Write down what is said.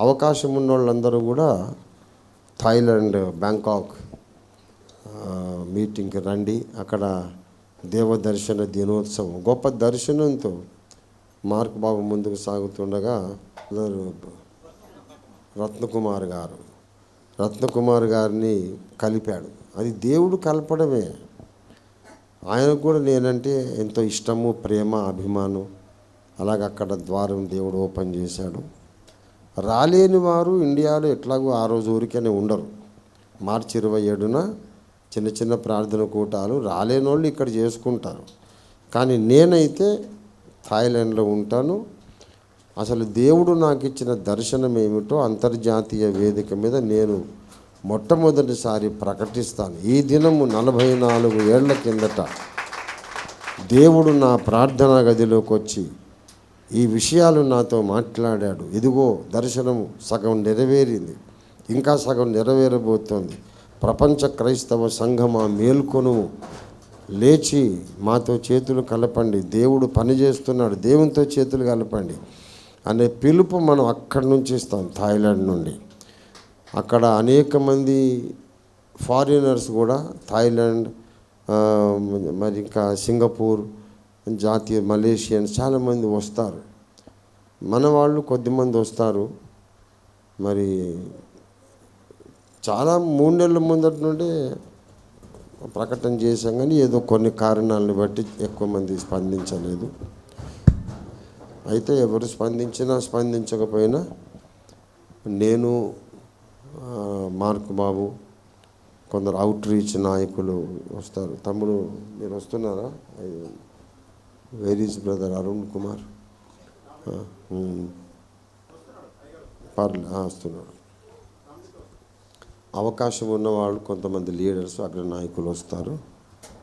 అవకాశం ఉన్న వాళ్ళందరూ కూడా థాయిలాండ్ బ్యాంకాక్ మీటింగ్కి రండి. అక్కడ దేవ దర్శన దినోత్సవం గొప్ప దర్శనంతో మార్క్ బాబు ముందుకు సాగుతుండగా రత్నకుమార్ గారు రత్నకుమార్ గారిని కలిపాడు. అది దేవుడు కలపడమే. ఆయనకు కూడా నేనంటే ఎంతో ఇష్టము ప్రేమ అభిమానం. అలాగ అక్కడ ద్వారం దేవుడు ఓపెన్ చేశాడు. రాలేని వారు ఇండియాలో ఎట్లాగో ఆ రోజు ఊరికనే ఉండరు. మార్చి ఇరవై ఏడున చిన్న చిన్న ప్రార్థన కూటాలు రాలేని వాళ్ళు ఇక్కడ చేసుకుంటారు. కానీ నేనైతే థాయిలాండ్లో ఉంటాను. అసలు దేవుడు నాకు ఇచ్చిన దర్శనం ఏమిటో అంతర్జాతీయ వేదిక మీద నేను మొట్టమొదటిసారి ప్రకటిస్తాను. ఈ దినము నలభై నాలుగు ఏళ్ళ కిందట దేవుడు నా ప్రార్థనా గదిలోకి వచ్చి ఈ విషయాలు నాతో మాట్లాడాడు. ఇదిగో దర్శనము సగం నెరవేరింది. ఇంకా సగం నెరవేరబోతోంది. ప్రపంచ క్రైస్తవ సంఘమా మేల్కొను. లేచి మాతో చేతులు కలపండి. దేవుడు పని చేస్తున్నాడు. దేవునితో చేతులు కలపండి అనే పిలుపు మనం అక్కడి నుంచి ఇస్తాం థాయిలాండ్ నుండి. అక్కడ అనేక మంది ఫారినర్స్ కూడా థాయిలాండ్ మరి ఇంకా సింగపూర్ జాతీయ మలేషియన్స్ చాలామంది వస్తారు. మన వాళ్ళు కొద్దిమంది వస్తారు. మరి చాలా మూడు నెలల ముందటి నుండి ప్రకటన చేశాం కానీ ఏదో కొన్ని కారణాలను బట్టి ఎక్కువ మంది స్పందించలేదు. అయితే ఎవరు స్పందించినా స్పందించకపోయినా నేను మార్క్ బాబు కొందరు అవుట్ రీచ్ నాయకులు వస్తారు. తమ్ముడు మీరు వస్తున్నారా? Where is brother Arun Kumar పర్లే వస్తున్నాడు. అవకాశం ఉన్నవాళ్ళు కొంతమంది లీడర్స్ అగ్ర నాయకులు వస్తారు.